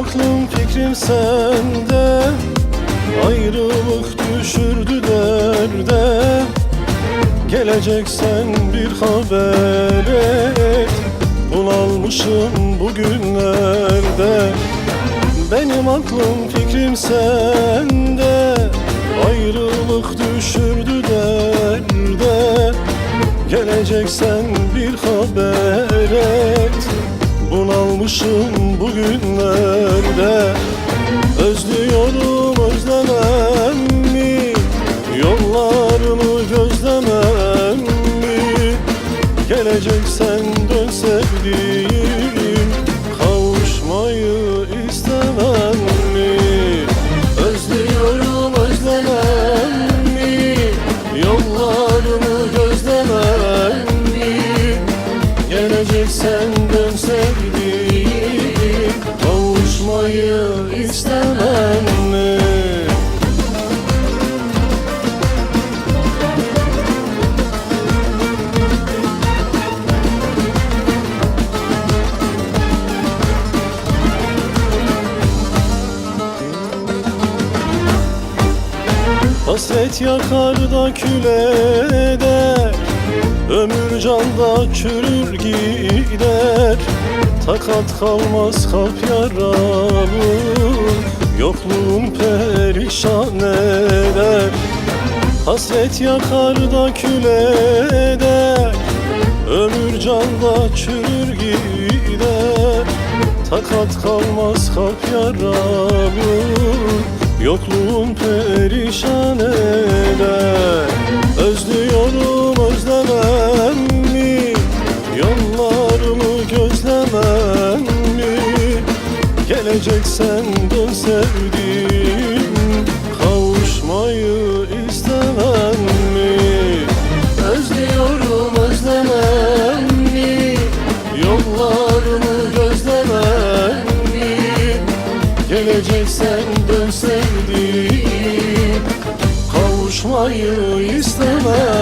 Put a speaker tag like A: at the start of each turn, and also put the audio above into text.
A: aklım fikrim sende. Ayrılık düşürdü derde. Geleceksen bir haber et. Bunalmışım bugünlerde. Benim aklım fikrim sende. Ayrılık düşürdü derde. Geleceksen bir haber Bunalmışım bugünlerde. Özlüyorum özlemem mi Yollarını gözlemem mi Geleceksen dön sevdiğim Hasret yakar da kül eder Ömür canda çürür gider. Takat kalmaz kalp yaralı Yokluğun perişan eder. Hasret yakar da kül eder Ömür canda çürür gider. Takat kalmaz kalp yaralı Yokluğun perişan eder. Özlüyorum özlemem mi? Yollarımı gözlemem mi? Geleceksen dön sevdiğim Geleceksen dön sevdiğim. Kavuşmayı istemem